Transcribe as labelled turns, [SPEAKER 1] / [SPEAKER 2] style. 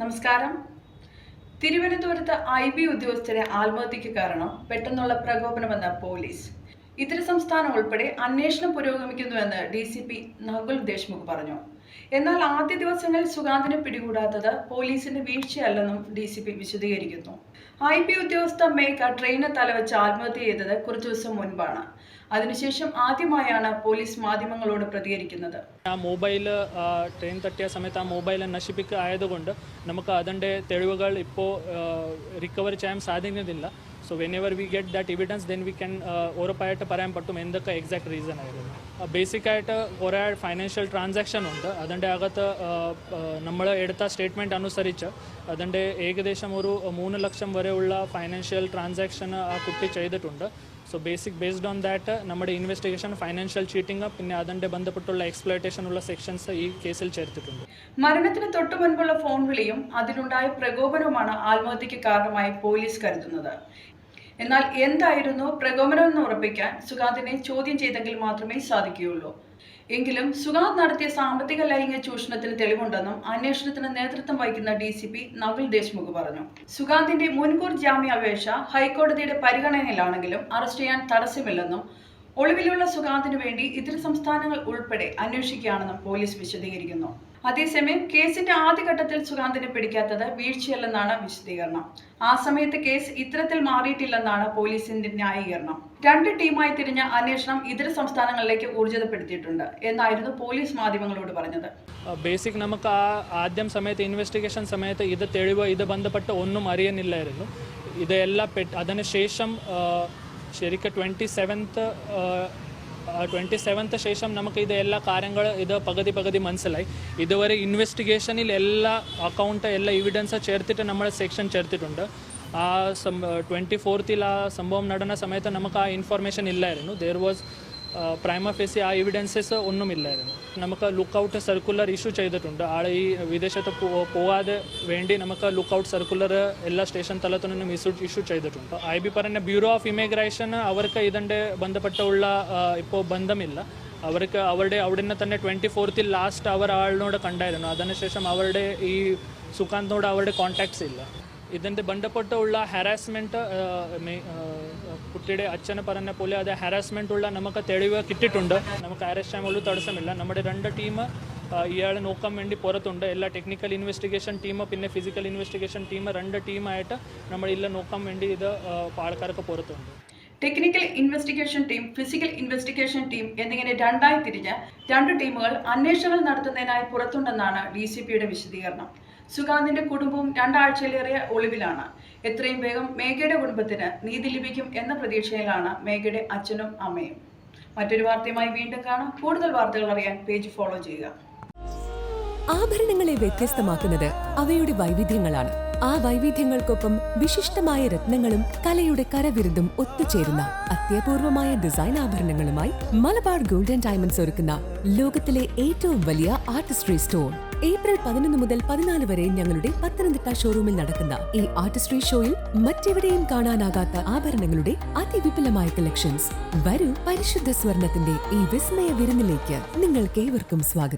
[SPEAKER 1] നമസ്കാരം. തിരുവനന്തപുരത്ത് I B ഉദ്യോഗസ്ഥരെ ആത്മഹത്യക്ക് കാരണം പെട്ടെന്നുള്ള പ്രകോപനമെന്ന് പോലീസ്. ഇതര സംസ്ഥാനം ഉൾപ്പെടെ അന്വേഷണം പുരോഗമിക്കുന്നുവെന്ന് D C P Nakul Deshmukh പറഞ്ഞു. എന്നാൽ ആദ്യ ദിവസങ്ങളിൽ സുഗാന്തിനെ പിടികൂടാത്തത് പോലീസിന്റെ വീഴ്ചയല്ലെന്നും ഡി സി പി വിശദീകരിക്കുന്നു. ഐ പി ഉദ്യോഗസ്ഥ മേഘ ട്രെയിനർ തലവെച്ച് ആത്മഹത്യ ചെയ്തത് കുറച്ചു ദിവസം മുൻപാണ്. അതിനുശേഷം ആദ്യമായാണ് പോലീസ് മാധ്യമങ്ങളോട് പ്രതികരിക്കുന്നത്.
[SPEAKER 2] ആ മൊബൈൽ ട്രെയിൻ തട്ടിയ സമയത്ത് ആ മൊബൈൽ നശിപ്പിക്കുക ആയതുകൊണ്ട് നമുക്ക് അതിന്റെ തെളിവുകൾ ഇപ്പോൾ റിക്കവർ ചെയ്യാൻ സാധിക്കുന്നില്ല. Whenever we get that evidence then we can ഉറപ്പായിട്ട് പറയാൻ പറ്റും എന്തൊക്കെ എക്സാക്ട് റീസൺ ആയിരുന്നു. ബേസിക്കായിട്ട് കുറേ ഫൈനാൻഷ്യൽ ട്രാൻസാക്ഷൻ ഉണ്ട്. അതിന്റെ അകത്ത് നമ്മൾ എടുത്ത സ്റ്റേറ്റ്മെന്റ് അനുസരിച്ച് അതിന്റെ ഏകദേശം ഒരു മൂന്ന് ലക്ഷം വരെയുള്ള ഫൈനാൻഷ്യൽ ട്രാൻസാക്ഷൻ ആ കുട്ടി ചെയ്തിട്ടുണ്ട്. So basic based on that നമ്മുടെ ഇൻവെസ്റ്റിഗേഷൻ ഫൈനാൻഷ്യൽ ചീറ്റിംഗ് പിന്നെ അതിന്റെ ബന്ധപ്പെട്ടുള്ള എക്സ്പ്ലോയിറ്റേഷൻ ഉള്ള സെക്ഷൻസ് ഈ കേസിൽ ചേർത്തിട്ടുണ്ട്.
[SPEAKER 1] മരണത്തിന് തൊട്ടു മുൻപുള്ള ഫോൺ വിളിയും അതിലുണ്ടായ പ്രകോപനവുമാണ് ആത്മഹത്യക്ക് കാരണമായി പോലീസ് കരുതുന്നത്. എന്നാൽ എന്തായിരുന്നു പ്രകോപനമെന്ന് ഉറപ്പിക്കാൻ സുഗാന്തിനെ ചോദ്യം ചെയ്തെങ്കിൽ മാത്രമേ സാധിക്കുകയുള്ളൂ. എങ്കിലും സുഗാന്ത് നടത്തിയ സാമ്പത്തിക ലൈംഗിക ചൂഷണത്തിന് തെളിവുണ്ടെന്നും അന്വേഷണത്തിന് നേതൃത്വം വഹിക്കുന്ന D C P Nakul Deshmukh പറഞ്ഞു. സുഗാന്തിന്റെ മുൻകൂർ ജാമ്യാപേക്ഷ ഹൈക്കോടതിയുടെ പരിഗണനയിലാണെങ്കിലും അറസ്റ്റ് ചെയ്യാൻ തടസ്സമില്ലെന്നും ഒളിവിലുള്ള സുഗാന്തിനു വേണ്ടി ഇതര സംസ്ഥാനങ്ങൾ ഉൾപ്പെടെ അന്വേഷിക്കുകയാണെന്നും പോലീസ് വിശദീകരിക്കുന്നു. അതേസമയം കേസിന്റെ ആദ്യഘട്ടത്തിൽ സുഗാന്തിനെ പിടിക്കാത്തത് വീഴ്ചയല്ലെന്നാണ് വിശദീകരണം. ആ സമയത്ത് കേസ് ഇത്തരത്തിൽ മാറിയിട്ടില്ലെന്നാണ് പോലീസിന്റെ ന്യായീകരണം. രണ്ട് ടീമായി തിരിഞ്ഞ അന്വേഷണം ഇതര സംസ്ഥാനങ്ങളിലേക്ക് ഊർജിതപ്പെടുത്തിയിട്ടുണ്ട് എന്നായിരുന്നു പോലീസ് മാധ്യമങ്ങളോട് പറഞ്ഞത്.
[SPEAKER 2] ബേസിക് നമുക്ക് ആ ആദ്യം സമയത്ത് ഇൻവെസ്റ്റിഗേഷൻ സമയത്ത് ഇത് തെളിവ് ഇത് ബന്ധപ്പെട്ട് ഒന്നും അറിയുന്നില്ലായിരുന്നു. ഇതെല്ലാം അതിനുശേഷം ശരിക്കും ട്വന്റി സെവൻത്ത് ട്വന്റി സെവൻത്ത് ശേഷം നമുക്ക് ഇത് എല്ലാ കാര്യങ്ങൾ ഇത് പകുതി പകുതി മനസ്സിലായി. ഇതുവരെ ഇൻവെസ്റ്റിഗേഷനിൽ എല്ലാ അക്കൗണ്ട് എല്ലാ എവിഡൻസ് ചേർത്തിട്ട് നമ്മൾ സെക്ഷൻ ചേർത്തിട്ടുണ്ട്. ആ ട്വന്റി ഫോർത്തിൽ ആ സംഭവം നടന്ന സമയത്ത് നമുക്ക് ആ ഇൻഫർമേഷൻ ഇല്ലായിരുന്നു. ദർ വാസ് പ്രൈമ ഫേസി ആ എവിഡൻസസ് ഒന്നുമില്ലായിരുന്നു. നമുക്ക് ലുക്കൗട്ട് സർക്കുലർ ഇഷ്യൂ ചെയ്തിട്ടുണ്ട്. ആൾ ഈ വിദേശത്ത് പോകാതെ വേണ്ടി നമുക്ക് ലുക്കൗട്ട് സർക്കുലർ എല്ലാ സ്റ്റേഷൻ തലത്തു നിന്നും ഇഷ്യൂ ഇഷ്യൂ ചെയ്തിട്ടുണ്ട്. ഐ ബി പറഞ്ഞ ബ്യൂറോ ഓഫ് ഇമിഗ്രേഷൻ അവർക്ക് ഇതിന്റെ ബന്ധപ്പെട്ടുള്ള ഇപ്പോൾ ബന്ധമില്ല. അവർക്ക് അവരുടെ അവിടുന്ന് തന്നെ ട്വന്റി ഫോർത്തിൽ ലാസ്റ്റ് അവർ ആളിനോട് കണ്ടായിരുന്നു. അതിനുശേഷം അവരുടെ ഈ സുഖാന്തിനോട് അവരുടെ കോൺടാക്ട്സ് ഇല്ല. ഇതിന്റെ ബന്ധപ്പെട്ടുള്ള ഹരാസ്മെന്റ് കുട്ടിയുടെ അച്ഛനെ പറഞ്ഞ പോലെ അത് ഹരാസ്മെന്റ് ഉള്ള നമുക്ക് തെളിവ് കിട്ടിയിട്ടുണ്ട്. നമുക്ക് അറസ്റ്റ് ചെയ്യാൻ ഒരു തടസ്സമില്ല. നമ്മുടെ രണ്ട് ടീം ഇയാളെ നോക്കാൻ വേണ്ടി പുറത്തുണ്ട്. എല്ലാ ടെക്നിക്കൽ ഇൻവെസ്റ്റിഗേഷൻ ടീം പിന്നെ ഫിസിക്കൽ ഇൻവെസ്റ്റിഗേഷൻ ടീം രണ്ട് ടീമായിട്ട് നമ്മൾ ഇല്ല നോക്കാൻ വേണ്ടി ഇത് ആൾക്കാർക്ക് പുറത്തുണ്ട്.
[SPEAKER 1] Technical investigation team physical investigation team എന്നിങ്ങനെ രണ്ടായി തിരിഞ്ഞ് രണ്ട് ടീമുകൾ അന്വേഷണങ്ങൾ നടത്തുന്നതിനായി പുറത്തുണ്ടെന്നാണ് ഡി വിശദീകരണം. സുഗാന്തിന്റെ കുടുംബവും രണ്ടാഴ്ചയിലേറെ ഒളിവിലാണ്. എത്രയും വേഗം മേഘയുടെ കുടുംബത്തിന് നീതി ലഭിക്കും എന്ന പ്രതീക്ഷയിലാണ് മേഘയുടെ അച്ഛനും അമ്മയും. മറ്റൊരു വാർത്തയുമായി വീണ്ടും കാണാം. കൂടുതൽ വാർത്തകൾ അറിയാൻ പേജ് ഫോളോ ചെയ്യുക.
[SPEAKER 3] ആഭരണങ്ങളെ വ്യത്യസ്തമാക്കുന്നത് അവയുടെ വൈവിധ്യങ്ങളാണ്. ആ വൈവിധ്യങ്ങൾക്കൊപ്പം വിശിഷ്ടമായ രത്നങ്ങളും കലയുടെ കരവിരുതും ഒത്തുചേരുന്ന അത്യപൂർവമായ ഡിസൈൻ ആഭരണങ്ങളുമായി മലബാർ ഗോൾഡൻ ഡയമണ്ട്സ് ഒരുക്കുന്ന ലോകത്തിലെ ഏറ്റവും വലിയ ആർട്ടിസ്ട്രി സ്റ്റോർ. ഏപ്രിൽ പതിനൊന്ന് മുതൽ പതിനാല് വരെ ഞങ്ങളുടെ പത്തനംതിട്ട ഷോറൂമിൽ നടക്കുന്ന ഈ ആർട്ടിസ്ട്രി ഷോയിൽ മറ്റെവിടെയും കാണാനാകാത്ത ആഭരണങ്ങളുടെ അതിവിപുലമായ കളക്ഷൻസ്. വരൂ പരിശുദ്ധ സ്വർണത്തിന്റെ ഈ വിസ്മയ വിരുന്നിലേക്ക് നിങ്ങൾക്ക് ഏവർക്കും സ്വാഗതം.